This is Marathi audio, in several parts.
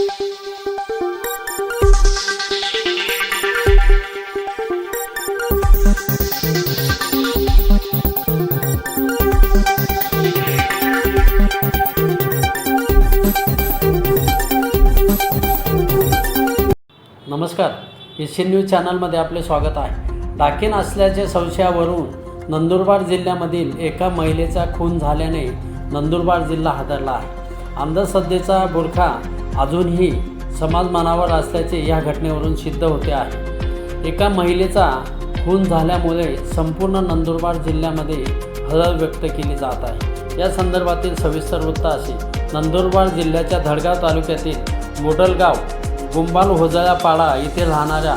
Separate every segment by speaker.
Speaker 1: नमस्कार. एशियन न्यूज चॅनलमध्ये आपले स्वागत आहे. डाकेन असल्याच्या संशयावरून नंदुरबार जिल्ह्यामधील एका महिलेचा खून झाल्याने नंदुरबार जिल्हा हादरला आहे. अंधश्रद्धेचा बुरखा अजूनही समाज मनावर असल्याचे या घटनेवरून सिद्ध होते आहे. एका महिलेचा खून झाल्यामुळे संपूर्ण नंदुरबार जिल्ह्यामध्ये हळहळ व्यक्त केली जात आहे. या संदर्भातील सविस्तर वृत्त असे. नंदुरबार जिल्ह्याच्या धडगाव तालुक्यातील मोडलगाव गुंबाल होजळापाडा येथे राहणाऱ्या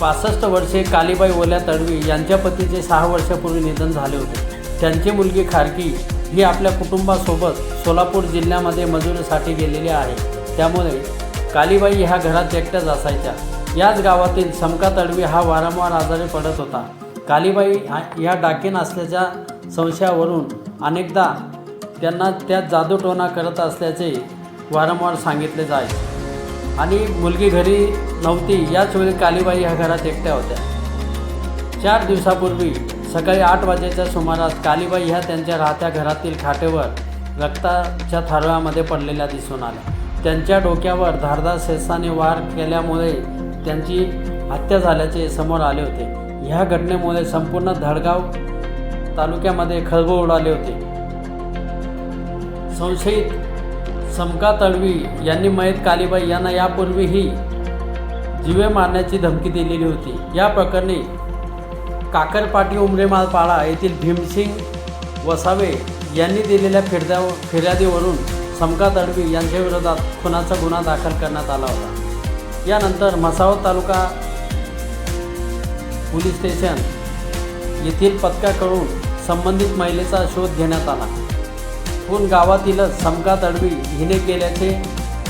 Speaker 1: पासष्ट वर्षे कालीबाई ओल्या तडवी यांच्या पतीचे सहा वर्षापूर्वी निधन झाले होते. त्यांची मुलगी खारकी ही आपल्या कुटुंबासोबत सोलापूर जिल्ह्यामध्ये मजुरीसाठी गेलेली आहे. त्यामुळे कालीबाई ह्या घरात एकट्याच असायच्या. याच गावातील समका तडवी हा वारंवार आजारी पडत होता. कालीबाई हा- या डाकीन असल्याच्या संशयावरून अनेकदा त्यांना त्या जादूटोणा करत असल्याचे वारंवार सांगितले जाय. आणि मुलगी घरी नव्हती याच वेळी कालीबाई ह्या घरात एकट्या होत्या. चार दिवसापूर्वी सकाळी आठ वाजेच्या सुमारास कालीबाई ह्या त्यांच्या राहत्या घरातील खाटेवर रक्ताच्या थारोळ्यामध्ये पडलेल्या दिसून आल्या. त्यांच्या डोक्यावर धारदार सेसाने वार केल्यामुळे त्यांची हत्या झाल्याचे समोर आले होते. ह्या घटनेमुळे संपूर्ण धडगाव तालुक्यामध्ये खळबळ उडाले होते. संशयित समका तळवी यांनी मयत कालीबाई यांना यापूर्वीही जीवे मारण्याची धमकी दिलेली होती. या प्रकरणी काकरपाटी उमरेमालपाडा येथील भीमसिंग वसावे यांनी दिलेल्या फिर्या फिर्यादीवरून समका तडवी यांच्याविरोधात खुनाचा गुन्हा दाखल करण्यात आला होता. यानंतर म्हसावत तालुका पोलीस स्टेशन येथील पथकाकडून संबंधित महिलेचा शोध घेण्यात आला. पण गावातीलच समका तडवी हिने केल्याचे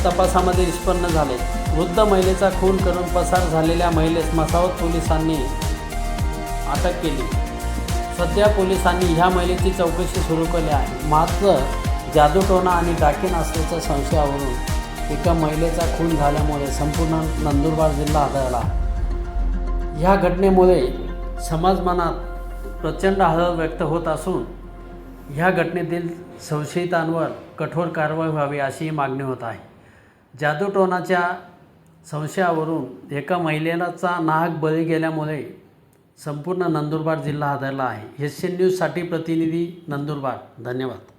Speaker 1: तपासामध्ये निष्पन्न झाले. वृद्ध महिलेचा खून करून पसार झालेल्या महिलेस मसावत पोलिसांनी अटक केली. सध्या पोलिसांनी ह्या महिलेची चौकशी सुरू केली आहे. मात्र जादूटोणा आणि डाकीन असल्याच्या संशयावरून एका महिलेचा खून झाल्यामुळे संपूर्ण नंदुरबार जिल्हा आढळला. ह्या घटनेमुळे समाज मनात प्रचंड हळहळ व्यक्त होत असून ह्या घटनेतील संशयितांवर कठोर कारवाई व्हावी अशी मागणी होत आहे. जादूटोणाच्या संशयावरून एका महिलेचा नाहक बळी गेल्यामुळे संपूर्ण नंदुरबार जिल्हा हादरला आहे. एशियन न्यूजसाठी प्रतिनिधी नंदुरबार. धन्यवाद.